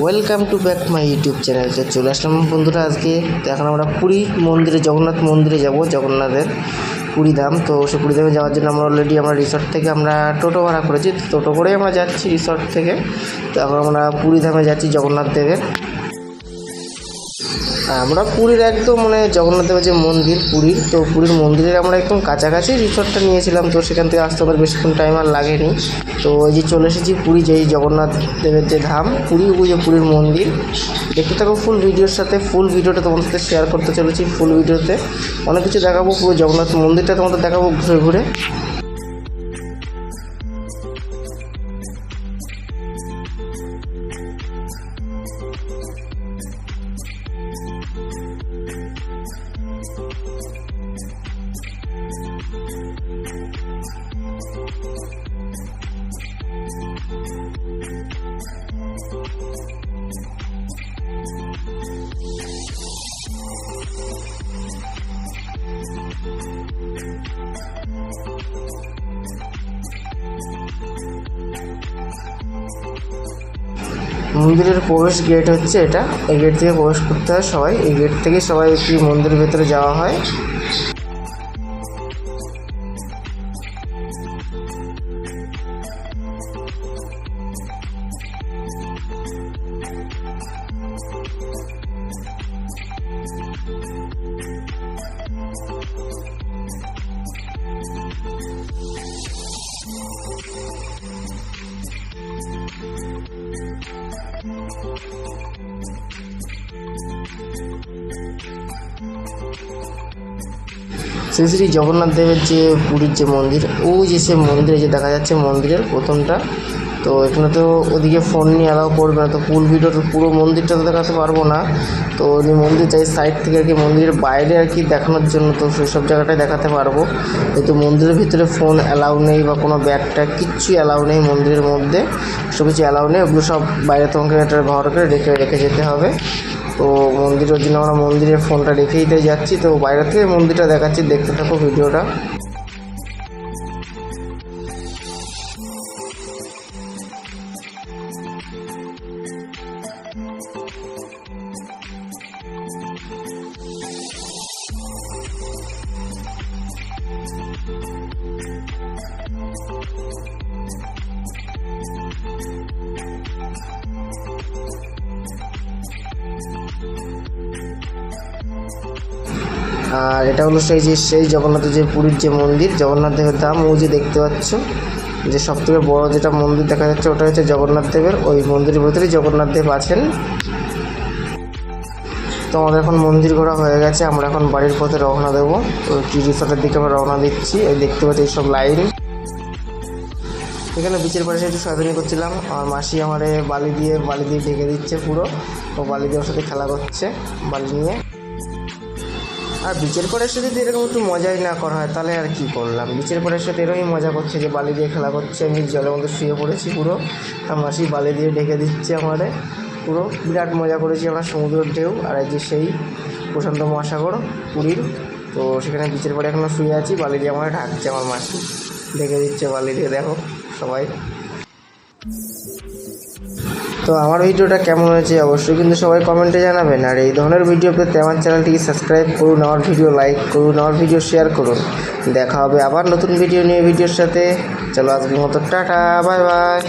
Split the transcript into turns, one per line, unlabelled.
Welcome to back my YouTube channel তো চলে আসলাম বন্ধুরা আজকে। তো এখন আমরা পুরী মন্দিরে, জগন্নাথ মন্দিরে যাব, জগন্নাথের পুরী ধাম। তো সে পুরী ধামে যাওয়ার জন্য আমরা অলরেডি আমরা রিসর্ট থেকে আমরা টোটো ভাড়া করেছি। টোটো করেই আমরা যাচ্ছি রিসর্ট থেকে। তো এখন আমরা পুরী ধামে যাচ্ছি জগন্নাথ দেবের। আমরা পুরীর একদম মানে জগন্নাথ যে মন্দির পুরীর তো পুরীর মন্দিরের আমরা একদম কাছাকাছি রিসর্টটা নিয়েছিলাম। তো সেখান থেকে আসতে আমাদের বেশিক্ষণ টাইম আর লাগেনি। তো এই যে চলে এসেছি পুরী যেই জগন্নাথ দেবের যে ধাম, পুরী ওই যে পুরীর মন্দির। দেখতে থাকো ফুল ভিডিওর সাথে ফুল ভিডিওটা তোমাদের সাথে শেয়ার করতে চলেছি ফুল ভিডিওতে অনেক কিছু দেখাবো, পুরো জগন্নাথ মন্দিরটা তোমাদের দেখাবো ঘুরে ঘুরে। মন্দিরের প্রবেশ গেট হচ্ছে এটা। এই গেট থেকে প্রবেশ করতে হয় সবাই। এই গেট থেকে সবাই একটি মন্দিরের ভেতরে যাওয়া হয়। শ্রী শ্রী জগন্নাথ দেবের যে পুরীর যে মন্দির, ও যে সে মন্দিরে যে দেখা যাচ্ছে মন্দিরের প্রথমটা তো এখানে তো ওদিকে ফোন নিয়ে অ্যালাউ করবে না। তো ফুল ভিডিওর পুরো মন্দিরটা তো দেখাতে পারব না। তো উনি মন্দির চাই সাইড থেকে আর কি, মন্দিরের বাইরে আর কি দেখানোর জন্য তো সেই সব জায়গাটায় দেখাতে পারব। কিন্তু মন্দিরের ভিতরে ফোন অ্যালাউ নেই বা কোনো ব্যাগ ট্যাগ কিচ্ছু অ্যালাউ নেই মন্দিরের মধ্যে। সব কিছু অ্যালাউ নেই, ওগুলো সব বাইরে তোমাকে একটা ঘর করে রেখে রেখে যেতে হবে। তো মন্দিরের জন্য আমরা মন্দিরের ফোনটা রেখেই তো যাচ্ছি। তো বাইরে থেকে মন্দিরটা দেখাচ্ছি, দেখতে থাকো ভিডিওটা আর এটা হলো সেই যে, সেই জগন্নাথের যে পুরীর যে মন্দির, জগন্নাথ দেবের ধাম, ও যে দেখতে পাচ্ছ, যে সব থেকে বড় যেটা মন্দির দেখা যাচ্ছে, ওটা হচ্ছে জগন্নাথ দেবের। ওই মন্দিরের ভিতরে জগন্নাথ দেব আছেন। তো আমাদের এখন মন্দির ঘোরা হয়ে গেছে, আমরা এখন বাড়ির পথে রওনা দেবো। তো রিসর্টের দিকে আমরা রওনা দিচ্ছি, এই দেখতে পাচ্ছি এইসব লাইন। এখানে বিচের পাশে একটু শয়তানি করছিলাম, আমার মাসি আমারে বালি দিয়ে বালি দিয়ে ঢেকে দিচ্ছে পুরো। ও বালি দিয়ে ওর সাথে খেলা করছে, বালি নিয়ে। আর বিচের পরের সাথে যদি এরকম একটু মজাই না করা হয়, তাহলে আর কি করলাম? বিচের পরের সাথে এরকমই মজা করছে যে বালি দিয়ে খেলা করছে, আমি জলের মধ্যে শুয়ে পড়েছি পুরো। আর মাসি বালি দিয়ে ঢেকে দিচ্ছে আমারে। পুরো বিরাট মজা করেছি আমরা, সমুদ্রের ঢেউ আর এই যে সেই প্রশান্ত মহাসাগর, পুরীর। তো সেখানে বিচের পরে এখনও শুয়ে আছি, বালি দিয়ে আমার ঢাকছে আমার মাসি। ঢেকে দিচ্ছে বালি দিয়ে, দেখো সবাই। তো আমার ভিডিওটা কেমন হয়েছে অবশ্যই কিন্তু সবাই কমেন্টে জানাবেন। আর এই ধরনের ভিডিও পেতে আমার চ্যানেলটিকে সাবস্ক্রাইব করুন, আমার ভিডিও লাইক করুন, আমার ভিডিও শেয়ার করুন। দেখা হবে আবার নতুন ভিডিও নিয়ে ভিডিওর সাথে। চলো আজকের মতো টাটা বাই বাই